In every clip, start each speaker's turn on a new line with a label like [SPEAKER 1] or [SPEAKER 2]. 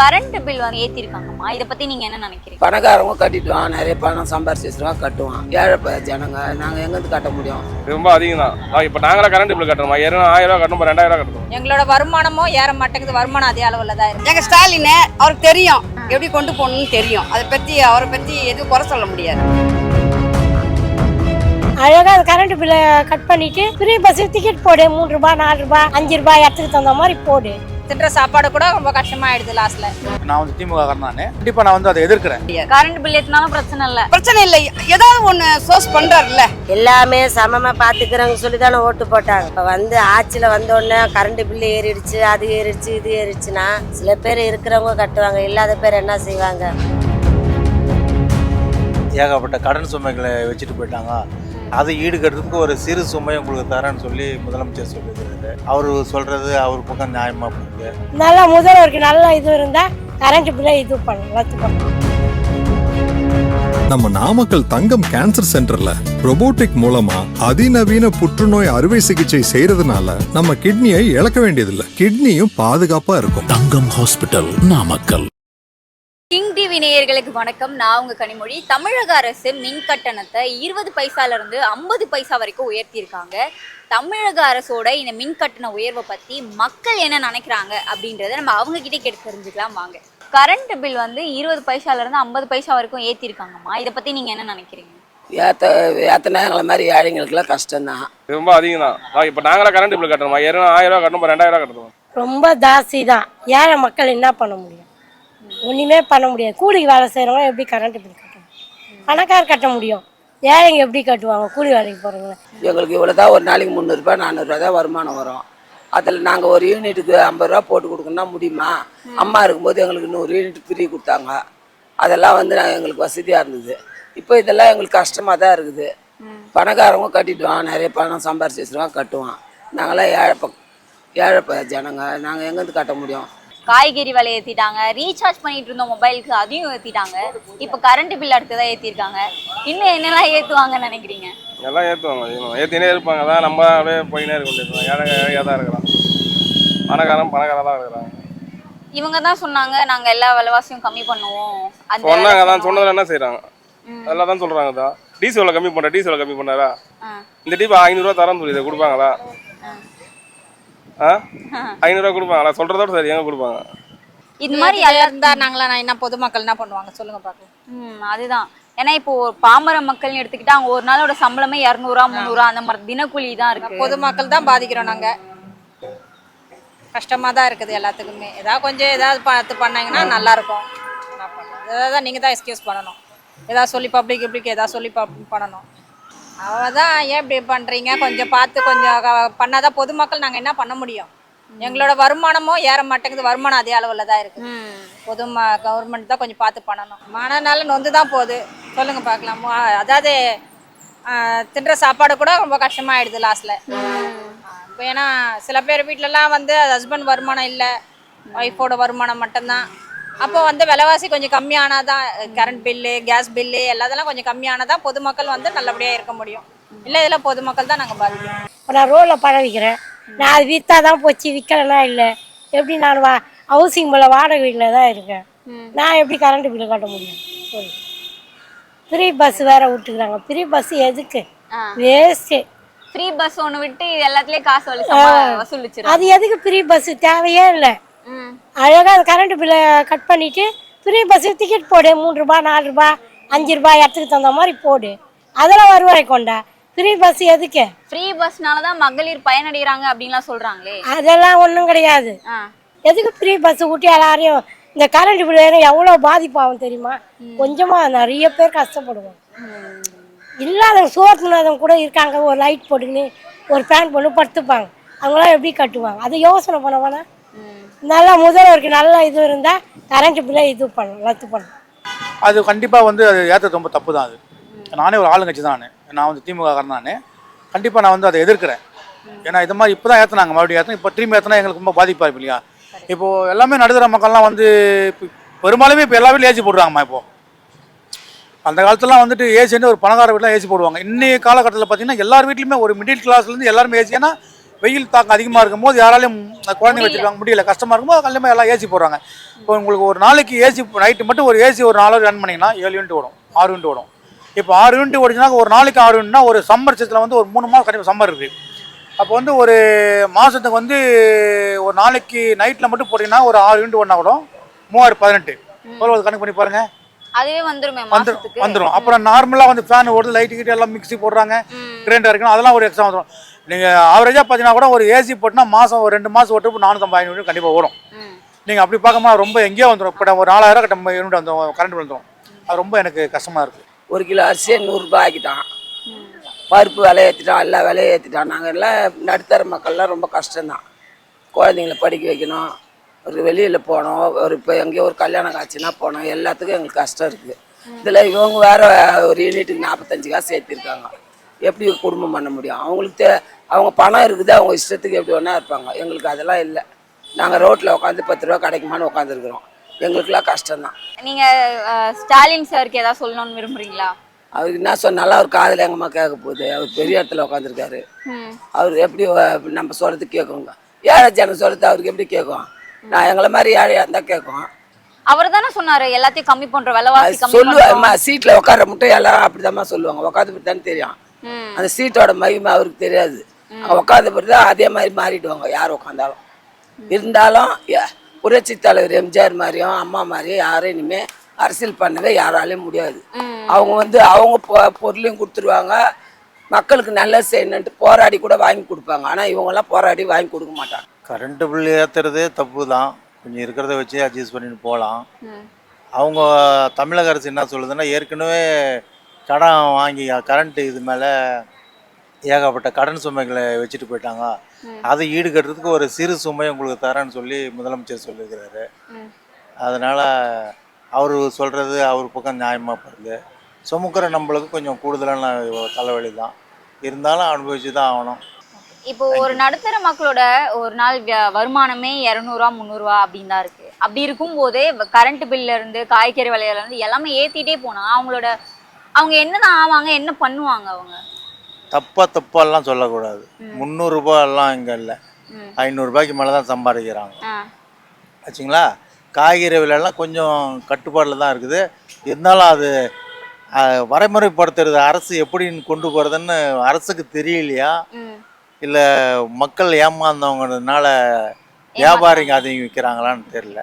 [SPEAKER 1] Current bill வந்து ஏத்திருக்காங்கம்மா? இத பத்தி நீங்க என்ன நினைக்கிறீங்க?
[SPEAKER 2] பணக்காரங்க கட்டிட்டுவான் நிறைய பணம் சம்பாரிச்சு வச்சிருவான் கட்டுவான். ஏழை ப- ஜனங்க நாங்கள் எங்கேருந்து கட்ட முடியும்?
[SPEAKER 3] ரொம்ப அதிகம் தான் இப்போ நாங்களே கரண்ட் பில் கட்டணுமா? ஏற்கனவே ஆயிரம் ரூபா கட்டணும் ரெண்டாயிரம் ரூபா கட்டணும்.
[SPEAKER 4] எங்களோட வருமானமும் ஏற மாட்டேங்குது. வருமானம் அதே அளவில் தான் இருக்கு.
[SPEAKER 5] எங்க ஸ்டாலின் அவருக்கு தெரியும். எப்படி கொண்டு போகணும்னு தெரியும். அதை பத்தி அவரை பத்தி எதுவும் குறை சொல்ல முடியாது.
[SPEAKER 6] அழகா அந்த கரண்ட் பில்லை கட் பண்ணிட்டு ஃப்ரீ பஸ் டிக்கெட் போடு. மூணு ரூபாய் நாலு ரூபாய் அஞ்சு ரூபாய் இடத்துக்கு தகுந்த மாதிரி போடு.
[SPEAKER 4] தின்ற சாப்பாடு கூட ரொம்ப கஷ்டமாயிடுது லாஸ்ட்ல
[SPEAKER 7] நான் வந்து திமுக நான் கண்டிப்பா நான் வந்து அதை எதிர்க்கிறேன்.
[SPEAKER 1] கரண்ட் பில் ஏத்தினாலும் பிரச்சனை இல்ல.
[SPEAKER 5] பிரச்சனை இல்லை. ஏதாவது ஒண்ணு சோர்ஸ் பண்றாருல்ல.
[SPEAKER 8] எல்லாமே சமமா பாத்துக்கிறவங்க சொல்லி தானே ஓட்டு போட்டாங்க. இப்ப வந்து ஆட்சியில வந்த உடனே கரண்ட் பில்லு ஏறிடுச்சு அது ஏறிடுச்சு இது ஏறிடுச்சுன்னா சில பேர் இருக்கிறவங்க கட்டுவாங்க. இல்லாத பேர் என்ன செய்வாங்க?
[SPEAKER 7] ஏகப்பட்ட கடன் சுமைகளை வச்சுட்டு போயிட்டாங்க. அதை ஈடுகட்டுறதுக்கு ஒரு சிறு சுமை உங்களுக்கு தரேன்னு சொல்லி முதலமைச்சர் சொல்லியிருக்காரு அவர் சொல்றது அவர் பக்கம் நியாயமா போகுது.
[SPEAKER 6] நல்லா முதல்வருக்கு நல்ல இது இருந்தா கரண்ட் பில்லை இது பண்ணணும்
[SPEAKER 9] நம்ம நாமக்கல் தங்கம் கேன்சர் சென்டர்ல robotic மூலமா அதிநவீன புற்றுநோய் அறுவை சிகிச்சை செய்யறதுனால நம்ம கிட்னியை இழக்க வேண்டியதில்லை. கிட்னியும் பாதுகாப்பா இருக்கும்.
[SPEAKER 10] Thangam hospital Namakkal.
[SPEAKER 1] King TV நேயர்களுக்கு வணக்கம். நான் உங்க கனிமொழி. தமிழக அரசு மின் கட்டணத்தை இருபது பைசால இருந்து ஐம்பது பைசா வரைக்கும் உயர்த்தியிருக்காங்க. தமிழக அரசோட இந்த மின் கட்டண உயர்வை பத்தி மக்கள் என்ன நினைக்கிறாங்க அப்படின்றத நம்ம அவங்க கிட்டே கேட்டு தெரிஞ்சுக்கலாம் வாங்க. கரண்ட் பில் வந்து இருபது பைசால இருந்து ஐம்பது பைசா வரைக்கும் ஏத்திருக்காங்கம்மா இத பத்தி நீங்க என்ன நினைக்கிறீங்க?
[SPEAKER 2] ஏற்ற எங்களை மாதிரி ஏழைங்களுக்குலாம் கஷ்டம்தான்.
[SPEAKER 3] ரொம்ப அதிகம் தான் இப்போ நாங்களே கரண்ட் பில் கட்டணுமா? ஆயிரம் ரூபா கட்டணும்? ரெண்டாயிரம் ரூபா கட்டணும்?
[SPEAKER 6] ரொம்ப ஜாஸ்தி தான் ஏழை மக்கள் என்ன பண்ண முடியும்? ஒன்றுமே பண்ண முடியாது. கூலிக்கு வேலை செய்கிறவங்க எப்படி கரண்ட் பில் கட்டணும்? பணக்காரர் கட்ட முடியும். ஏழைங்க எப்படி கட்டுவாங்க? கூலி வேலைக்கு போகிறவங்க
[SPEAKER 2] எங்களுக்கு இவ்வளோ தான் ஒரு நாளைக்கு முந்நூறுரூபா நானூறுரூவா தான் வருமானம் வரும். அதில் நாங்கள் ஒரு யூனிட்டுக்கு ஐம்பது ரூபா போட்டு கொடுக்கணும்னா முடியுமா? அம்மா இருக்கும்போது எங்களுக்கு நூறு யூனிட் ஃப்ரீ கொடுத்தாங்க. அதெல்லாம் வந்து நாங்கள் எங்களுக்கு வசதியாக இருந்தது. இப்போ இதெல்லாம் எங்களுக்கு கஷ்டமாக தான் இருக்குது. பணக்காரங்க கட்டிடுவான். நிறைய பணம் சம்பாரிச்சு வச்சுருவான் கட்டுவான். நாங்களாம் ஏழை ஏழப்ப ஏழை ஜனங்க. நாங்கள் எங்கேருந்து கட்ட முடியும்?
[SPEAKER 1] காய்கறி விலை ஏத்திட்டாங்க. ரீசார்ஜ் பண்ணிட்டு இருந்தோம் மொபைலுக்கு அதையும் ஏத்திட்டாங்க. இப்போ கரண்ட் பில் அடுத்ததான் ஏத்திருக்காங்க. இன்னும் என்னெல்லாம் ஏத்துவாங்கன்னு நினைக்கிறீங்க?
[SPEAKER 3] எல்லாம் ஏற்றுவாங்க ஏற்றினே இருப்பாங்க. அதான் நம்ம அப்படியே போயினே இருக்க ஏழை ஏழையாக தான் இருக்கிறான். பணக்காரன் பணக்காரன் தான் இருக்கிறாங்க
[SPEAKER 1] இவங்க தான் சொன்னாங்க நாங்க எல்லா விலைவாசியும் கம்மி பண்ணுவோம்.
[SPEAKER 3] சொன்னாங்க. தான் சொன்னதில் என்ன செய்கிறாங்க அதெல்லாம் தான் சொல்கிறாங்க தான் டீசலை கம்மி பண்ண டீசலை கம்மி பண்ணாரா. இந்த டீப் ஐநூறுரூவா தரேன்னு சொல்லி இதை கொடுப்பாங்களா? ஆ? ஐநூறுரூவா கொடுப்பாங்களா சொல்கிறதோட சரி எங்கே கொடுப்பாங்க?
[SPEAKER 1] இந்த மாதிரி
[SPEAKER 4] மாதிரி
[SPEAKER 1] எல்லா
[SPEAKER 4] இருந்தா நாங்களாம் நான் என்ன பொதுமக்கள் என்ன பண்ணுவாங்க? சொல்லுங்க பார்க்கலாம்
[SPEAKER 1] ம் அதுதான். ஏன்னா இப்போ பாமர மக்கள்னு எடுத்துக்கிட்டா அவங்க ஒரு நாளோட சம்பளமே இரநூறுவா முந்நூறுவா அந்த மாதிரி தினக்கூலி தான் இருக்கு.
[SPEAKER 4] பொதுமக்கள் தான் பாதிக்கிறோம் நாங்க. கஷ்டமா தான் இருக்குது எல்லாத்துக்குமே. ஏதாவது கொஞ்சம் ஏதாவது பார்த்து பண்ணாங்கன்னா நல்லா இருக்கும்? ஏதாவது நீங்க தான் எக்ஸ்கியூஸ் பண்ணணும். ஏதாவது சொல்லி பப்ளிக் பப்ளிக் ஏதாவது சொல்லி பப் பண்ணணும் அவ்வளோதான் ஏன் இப்படி பண்றீங்க? கொஞ்சம் பார்த்து கொஞ்சம் பண்ணாதான் பொதுமக்கள் நாங்க என்ன பண்ண முடியும்? எங்களோட வருமானமும் ஏற மாட்டேங்குது. வருமானம் அதே அளவில் தான் இருக்கு. பொது கவர்மெண்ட் தான் கொஞ்சம் பார்த்து பண்ணணும். மனநல நொந்து தான் போகுது. சொல்லுங்க பார்க்கலாம். அதாவது தின்ற சாப்பாடு கூட ரொம்ப கஷ்டமாயிடுது லாஸ்ட்ல இப்போ ஏன்னா சில பேர் வீட்டிலலாம் வந்து ஹஸ்பண்ட் வருமானம் இல்லை. ஒய்ஃபோட வருமானம் மட்டும்தான். அப்போ வந்து விலைவாசி கொஞ்சம் கம்மியானாதான் கரண்ட் பில்லு கேஸ் பில்லு எல்லாத்தெல்லாம் கொஞ்சம் கம்மியானதான் பொதுமக்கள் வந்து நல்லபடியாக இருக்க முடியும். இல்லை இதில் பொதுமக்கள் தான் நாங்கள் பாதிக்கிறோம்.
[SPEAKER 6] இப்போ நான் ரோட்டில் பழம் விற்கிறேன் நான் அது விற்றா தான் போச்சு விற்கலன்னா இல்லை. எப்படி நான் வா ஹவுசிங் போல வாடகை வீட்டில் தான் இருக்கேன் நான் எப்படி கரண்ட் பில்லு கட்ட முடியும்? சொல்லு. ஃப்ரீ பஸ் வேற விட்டுக்கிறாங்க. ஃப்ரீ பஸ் எதுக்கு. வேஸ்ட்டு
[SPEAKER 1] ஃப்ரீ பஸ் ஒன்று விட்டு எல்லாத்துலயும் காசு வசூலிச்சிரும்.
[SPEAKER 6] அது எதுக்கு ஃப்ரீ பஸ் தேவையே இல்லை. அழகாக அந்த கரண்ட் பில்லை கட் பண்ணிட்டு ஃப்ரீ பஸ் டிக்கெட் போடு. மூணு ரூபாய் நாலு ரூபாய் அஞ்சு ரூபாய் இடத்துக்கு தகுந்த மாதிரி போடு. அதெல்லாம் வருவாய் கொண்டா. ஃப்ரீ பஸ் எதுக்கு?
[SPEAKER 1] ஃப்ரீ பஸ்னால தான் மகளிர் பயனடைகிறாங்க அப்படின்லாம் சொல்றாங்களே.
[SPEAKER 6] அதெல்லாம் ஒன்றும் கிடையாது. எதுக்கு ஃப்ரீ பஸ் விட்டு எல்லாரையும் இந்த கரண்ட் பில் எவ்வளோ பாதிப்பாகும் தெரியுமா? கொஞ்சமாக நிறைய பேர் கஷ்டப்படுவோம் இல்லாதவங்க சோத்துனாதவங்க கூட இருக்காங்க. ஒரு லைட் போட்டுக்கின்னு ஒரு ஃபேன் போட்டு படுத்துப்பாங்க. அவங்களாம் எப்படி கட்டுவாங்க? அதை யோசனை பண்ண நல்லா முதல்வருக்கு நல்ல இது இருந்தால் கரண்ட் பில்லை இது பண்ணலாம் ரத்து பண்ணணும்.
[SPEAKER 7] அது கண்டிப்பாக வந்து அது ஏற்றது ரொம்ப தப்பு தான் அது. நானே ஒரு ஆளுங்கட்சி தான் நான். வந்து திமுக காரன் நான். கண்டிப்பாக நான் வந்து அதை எதிர்க்கிறேன். ஏன்னா இது மாதிரி இப்போ தான் ஏற்றினாங்க மறுபடியும் ஏற்றணும் இப்போ திரும்பி ஏற்றினா எங்களுக்கு ரொம்ப பாதிப்பாக இருக்கும் இல்லையா? இப்போது எல்லாமே நடுத்தர மக்கள்லாம் வந்து இப்போ பெரும்பாலுமே இப்போ எல்லா வீட்லையும் ஏசி போடுறாங்கம்மா இப்போது அந்த காலத்துலலாம் வந்துட்டு ஏசின்னு ஒரு பணக்கார வீட்டில் ஏசி போடுவாங்க. இன்னைய காலகட்டத்தில் பார்த்தீங்கன்னா எல்லார் வீட்லையுமே ஒரு மிடில் கிளாஸ்லேருந்து எல்லாருமே ஏசி. ஏன்னா வெயில் தாக்கம் அதிகமாக இருக்கும்போது யாராலையும் குழந்தைங்க வச்சிருக்காங்க முடியல. கஷ்டமாக இருக்கும்போது கண்டிப்பாக எல்லாம் ஏசி போடுறாங்க. இப்போ உங்களுக்கு ஒரு நாளைக்கு ஏசி நைட்டு மட்டும் ஒரு ஏசி ஒரு நாலு ரன் பண்ணிங்கன்னா ஏழு யூனிட் ஓடும் ஆறு யூனிட் ஓடும். இப்போ ஆறு யூனிட் ஓடிச்சுன்னா ஒரு நாளைக்கு ஆறு யூனிட்னா ஒரு சம்மர் சீசனில் வந்து ஒரு மூணு மாதம் கண்டிப்பாக சம்மர் இருக்குது அப்போ வந்து ஒரு மாதத்துக்கு வந்து ஒரு நாளைக்கு நைட்டில் மட்டும் போட்டிங்கன்னா ஒரு ஆறு யூனிட் ஓடினா கூட மூவாயிரம் பதினெட்டு. எவ்வளோ கணக்கு பண்ணி பாருங்கள்
[SPEAKER 1] அதுவே வந்துருமே
[SPEAKER 7] வந்துடும் வந்துடும் அப்புறம் நார்மலாக வந்து ஃபேன் ஓடுது லைட்டு கிட்ட எல்லாம் மிக்ஸி போடுறாங்க. கிரைண்டர் இருக்கணும் அதெல்லாம் ஒரு எக்ஸ்ட்ரா வந்துடும் நீங்கள் ஆவரேஜாக பார்த்தீங்கன்னா கூட ஒரு ஏசி போட்டுனா மாதம் ஒரு ரெண்டு மாதம் ஓட்டு நானூற்றம்பது ஐநூறு கண்டிப்பாக ஓடும்.
[SPEAKER 1] ம்.
[SPEAKER 7] நீங்கள் அப்படி பார்க்கும்போது ரொம்ப எங்கேயோ வந்துடும் இப்போ ஒரு நாலாயிரம் கட்ட யூனிட் வந்துடும் கரண்ட் வந்துடும் அது ரொம்ப எனக்கு கஷ்டமாக இருக்குது
[SPEAKER 2] ஒரு கிலோ அரிசியை நூறுரூபா ஆக்கிட்டான். பருப்பு விலை ஏற்றிட்டான் எல்லா விலையும் ஏற்றிட்டான் நாங்கள் எல்லாம் நடுத்தர மக்கள்லாம் ரொம்ப கஷ்டம்தான். குழந்தைங்கள படிக்க வைக்கணும். ஒரு வெளியில் போனோம் ஒரு இப்போ எங்கேயோ ஒரு கல்யாணம் காட்சினா போனோம் எல்லாத்துக்கும் எங்களுக்கு கஷ்டம் இருக்குது இதில் இவங்க வேற ஒரு யூனிட்டுக்கு நாற்பத்தஞ்சு காசு ஏற்றிருக்காங்க எப்படி குடும்பம் பண்ண முடியும்? அவங்களுக்கு தே- அவங்க பணம் இருக்குது அவங்க இஷ்டத்துக்கு எப்படி வேணா இருப்பாங்க. எங்களுக்கு அதெல்லாம் இல்லை. நாங்கள் ரோட்டில் உட்காந்து பத்து ரூபா கிடைக்குமான்னு உட்காந்துருக்குறோம் எங்களுக்குலாம் கஷ்டம்தான்.
[SPEAKER 1] நீங்க அஹ், ஸ்டாலின் சாருக்கு ஏதாவது சொல்லணும்னு விரும்புறீங்களா?
[SPEAKER 2] அவருக்கு என்ன சொன்னாலும் அவர் காதில் எங்கம்மா கேட்க போகுது. அவர் பெரிய இடத்துல உட்காந்துருக்காரு. அவர் எப்படி நம்ம சொல்கிறது கேட்குங்க. ஏழை ஜனம் சொல்கிறது அவருக்கு எப்படி கேட்கும்? நான் எங்களை மாதிரி ஏழையாக இருந்தால் கேட்கும்.
[SPEAKER 1] அவர் தானே சொன்னாரு எல்லாத்தையும் கம்மி பண்ற விலைவாசி
[SPEAKER 2] சொல்லுவாங்கம்மா சீட்டில் உட்கார மட்டும் எல்லாம் அப்படிதாம்மா சொல்லுவாங்க. உட்காந்து தானே தெரியும். அந்த சீட்டோட மகிமை அவருக்கு தெரியாது. உட்காந்த பிறகு அதே மாதிரி மாறிடுவாங்க யார் உட்காந்தாலும் இருந்தாலும் புரட்சி தலைவர் எம்ஜிஆர் மாதிரியும் அம்மா மாதிரியும் யாரும் இனிமே அரசியல் பண்ணவே யாராலையும் முடியாது. அவங்க வந்து அவங்க பொருளையும் கொடுத்துருவாங்க. மக்களுக்கு நல்லது செய்யணுன்ட்டு போராடி கூட வாங்கி கொடுப்பாங்க. ஆனால் இவங்கெல்லாம் போராடி வாங்கி கொடுக்க மாட்டாங்க.
[SPEAKER 11] கரண்ட்டு பில் ஏற்றுறது தப்பு தான். கொஞ்சம் இருக்கிறத வச்சு அட்ஜஸ்ட் பண்ணிட்டு போகலாம். அவங்க தமிழக அரசு என்ன சொல்லுதுன்னா ஏற்கனவே கடன் வாங்கி கரண்ட் இது மேலே ஏகப்பட்ட கடன் சுமைகளை வச்சுட்டு போயிட்டாங்க. அதை ஈடுகட்டுறதுக்கு ஒரு சிறு சுமை உங்களுக்கு தரேன்னு சொல்லி முதலமைச்சர் சொல்லியிருக்கிறாரு. அதனால் அவர் சொல்கிறது அவர் பக்கம் நியாயமாக படுது சுமக்கிற நம்மளுக்கு கொஞ்சம் கூடுதலான தலைவலி தான். இருந்தாலும் அனுபவிச்சு தான் ஆகணும்.
[SPEAKER 1] இப்போ ஒரு நடுத்தர மக்களோட ஒரு நாள் வருமானமே இரநூறுவா முந்நூறுவா அப்படின்னு தான் இருக்கு. அப்படி இருக்கும் போதே கரண்ட் பில்ல இருந்து காய்கறி விலையில இருந்து எல்லாமே ஏத்திட்டே போனா அவங்களோட அவங்க என்னதான் ஆவாங்க என்ன பண்ணுவாங்க அவங்க?
[SPEAKER 11] தப்பாக தப்பாலாம் சொல்லக்கூடாது. முந்நூறுரூபாலாம் இங்கே இல்லை. ஐநூறுரூபாய்க்கு மேலே தான் சம்பாதிக்கிறாங்க. ஆச்சுங்களா? காய்கறி விலைலாம் கொஞ்சம் கட்டுப்பாடில் தான் இருக்குது. இருந்தாலும் அது வரைமுறைப்படுத்துறது அரசு எப்படின்னு கொண்டு போகிறதுன்னு அரசுக்கு தெரியலையா. இல்லை மக்கள் ஏமாந்தவங்கனால வியாபாரிங்க அதையும் விற்கிறாங்களான்னு தெரியல.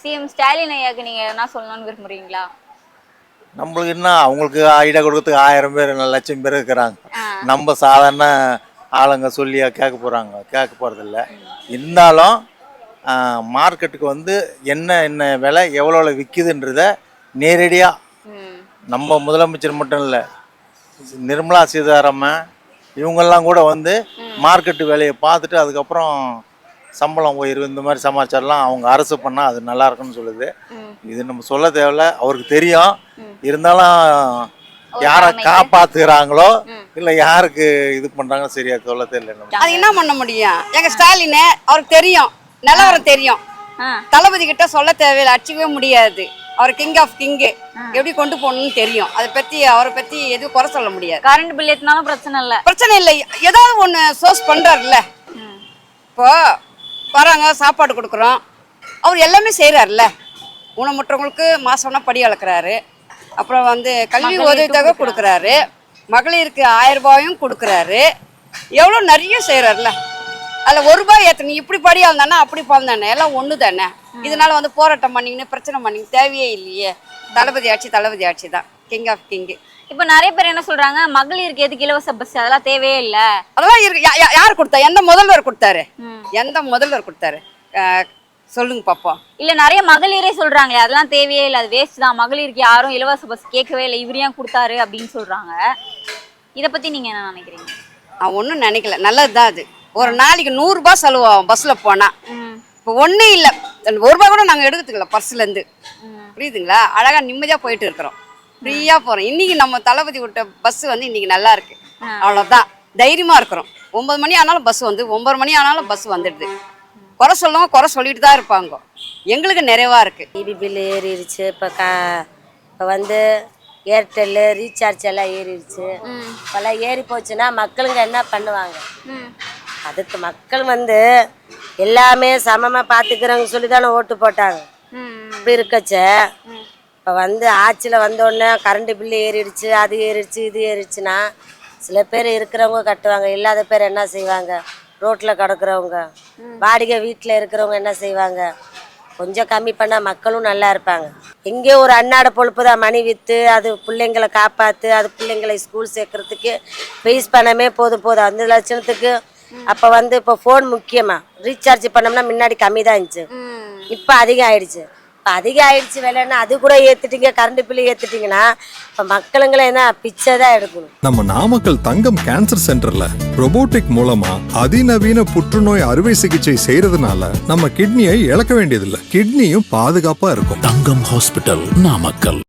[SPEAKER 1] சிஎம் ஸ்டாலின் ஐயாக்கு நீங்க என்ன சொல்லணும்னு விரும்புறீங்களா?
[SPEAKER 11] நம்மளுக்கு என்ன அவங்களுக்கு ஐடியா கொடுக்கறதுக்கு ஆயிரம் பேர் லட்சம் பேர் இருக்கிறாங்க. நம்ம சாதாரண ஆளுங்க சொல்லி கேட்க போகிறாங்க கேட்க போகிறதில்ல இருந்தாலும் மார்க்கெட்டுக்கு வந்து என்ன என்ன விலை எவ்வளோ விற்கிதுன்றத நேரடியாக. நம்ம முதலமைச்சர் மட்டும் இல்லை நிர்மலா சீதாராமன் இவங்கெல்லாம் கூட வந்து மார்க்கெட்டு விலையை பார்த்துட்டு அதுக்கப்புறம் சம்பளம் உயர்வு இந்த மாதிரி சமாச்சாரம்லாம் அவங்க அரசு பண்ணால் அது நல்லா இருக்குன்னு சொல்லுது. இது நம்ம சொல்ல தேவையில்ல. அவருக்கு தெரியும். இருந்தாலும் யாரை
[SPEAKER 1] ம்.
[SPEAKER 11] இல்லை யாருக்கு இது பண்ணுறாங்க சரியா சொல்ல தெரியல
[SPEAKER 5] அது என்ன பண்ண முடியும்? எங்க ஸ்டாலின் அவருக்கு தெரியும். நிலவரம் தெரியும். தளபதி கிட்ட சொல்ல தேவையில்லை. அடிச்சுக்கவே முடியாது. அவர் கிங் ஆஃப் கிங்கு எப்படி கொண்டு போகணும்னு தெரியும். அதை பத்தி அவரை பத்தி எதுவும் குறை சொல்ல முடியாது.
[SPEAKER 1] கரண்ட் பில் ஏத்தினாலும் பிரச்சனை இல்ல.
[SPEAKER 5] பிரச்சனை இல்லை. ஏதாவது ஒன்று சோர்ஸ் பண்றாருல்ல. இப்போ வராங்க சாப்பாடு கொடுக்குறோம். அவர் எல்லாமே செய்கிறாருல்ல ஊனமுற்றவங்களுக்கு மாசம்னா படி அளக்குறாரு. அப்புறம் வந்து கல்வி உதவித்தொகை கொடுக்குறாரு. மகளிருக்கு ஆயிரம் ரூபாயும் கொடுக்குறாரு. எவ்வளோ நிறைய செய்கிறாருல்ல அதில் ஒரு ரூபாய் ஏற்றணும் இப்படி படியாக இருந்தானே அப்படி பிறந்தானே எல்லாம் ஒன்று தானே. இதனால வந்து போராட்டம் பண்ணிக்கின்னு பிரச்சனை பண்ணிக்கின்னு தேவையே இல்லையே. தளபதி ஆட்சி தளபதி ஆட்சி தான். கிங் ஆஃப் கிங்கு
[SPEAKER 1] இப்போ நிறைய பேர் என்ன சொல்றாங்க? மகளிருக்கு எதுக்கு இலவச பஸ் அதெல்லாம் தேவையே இல்ல.
[SPEAKER 5] அதெல்லாம் இருக்கு. யார் கொடுத்தா? எந்த முதல்வர் கொடுத்தாரு. எந்த முதல்வர் கொடுத்தாரு? சொல்லுங்க பாப்போம்.
[SPEAKER 1] இல்ல நிறைய மகளிரே சொல்றாங்களே அதெல்லாம் தேவையே இல்ல அது வேஸ்ட் தான். மகளிருக்கு யாரும் இலவச பஸ் கேட்கவே இல்லை இவர் ஏன் கொடுத்தாரு அப்படின்னு சொல்றாங்க. இத பத்தி நீங்க என்ன நினைக்கிறீங்க?
[SPEAKER 5] நான் ஒன்றும் நினைக்கல. நல்லது தான் அது. ஒரு நாளைக்கு நூறுரூபா செலவாகும் பஸ்ஸில் போனால்
[SPEAKER 1] ம்.
[SPEAKER 5] இப்போ ஒன்றும் இல்லை. ஒரு ரூபா கூட நாங்கள் எடுக்கிறதுக்கல பர்ஸ்லேருந்து புரியுதுங்களா? அழகாக நிம்மதியாக போயிட்டு இருக்கிறோம். ஃப்ரீயாக போகிறோம் இன்னைக்கு நம்ம தளபதி விட்ட பஸ் வந்து இன்னைக்கு நல்லா இருக்கு. அவ்வளோதான் தைரியமாக இருக்கிறோம். ஒன்பது மணி ஆனாலும் பஸ் வந்து ஒன்பது மணி ஆனாலும் பஸ் வந்துடுது. குறை சொல்லவங்க குறை சொல்லிட்டு தான் இருப்பாங்க. எங்களுக்கு நிறைவாக இருக்குது
[SPEAKER 8] டிவி பில் ஏறிடுச்சு. இப்போ கா இப்போ வந்து ஏர்டெல்லு ரீசார்ஜ் எல்லாம் ஏறிடுச்சு. இப்போல்லாம் ஏறி போச்சுன்னா மக்களுங்க என்ன பண்ணுவாங்க? அதுக்கு மக்கள் வந்து எல்லாமே சமமாக பார்த்துக்கிறவங்க சொல்லி தானே ஓட்டு போட்டாங்க. இப்படி இருக்கச்ச இப்போ வந்து ஆட்சியில் வந்தோடனே கரண்ட் பில்லு ஏறிடுச்சு அது ஏறிடுச்சு இது ஏறிடுச்சுன்னா சில பேர் இருக்கிறவங்க கட்டுவாங்க இல்லாத பேர் என்ன செய்வாங்க? ரோட்டில் கிடக்குறவங்க வாடகை வீட்டில் இருக்கிறவங்க என்ன செய்வாங்க? கொஞ்சம் கம்மி பண்ணால் மக்களும் நல்லா இருப்பாங்க. எங்கேயோ ஒரு அன்னாட பொழுப்பு தான் மணி விற்று அது பிள்ளைங்களை காப்பாற்று அது பிள்ளைங்களை ஸ்கூல் சேர்க்கறதுக்கு ஃபீஸ் பணமே போதும் போதும் அந்த லட்சணத்துக்கு அப்போ வந்து இப்போ ஃபோன் முக்கியமா? ரீசார்ஜ் பண்ணோம்னா முன்னாடி கம்மி தான் இருந்துச்சு. இப்போ அதிகம் ஆயிடுச்சு. இப்போ அதிகம் ஆயிடுச்சு விலைன்னா அது கூட ஏற்றிட்டீங்க கரண்ட் பில்லு ஏற்றிட்டீங்கன்னா இப்போ மக்களுங்களே என்ன பிச்சை தான் எடுக்கணும்?
[SPEAKER 9] நம்ம நாமக்கல் தங்கம் கேன்சர் சென்டர்ல robotic மூலமா அதிநவீன புற்றுநோய் அறுவை சிகிச்சை செய்யறதுனால நம்ம கிட்னியை இழக்க வேண்டியதில்லை. கிட்னியும் பாதுகாப்பா இருக்கும்.
[SPEAKER 10] தங்கம் ஹாஸ்பிட்டல் நாமக்கல்.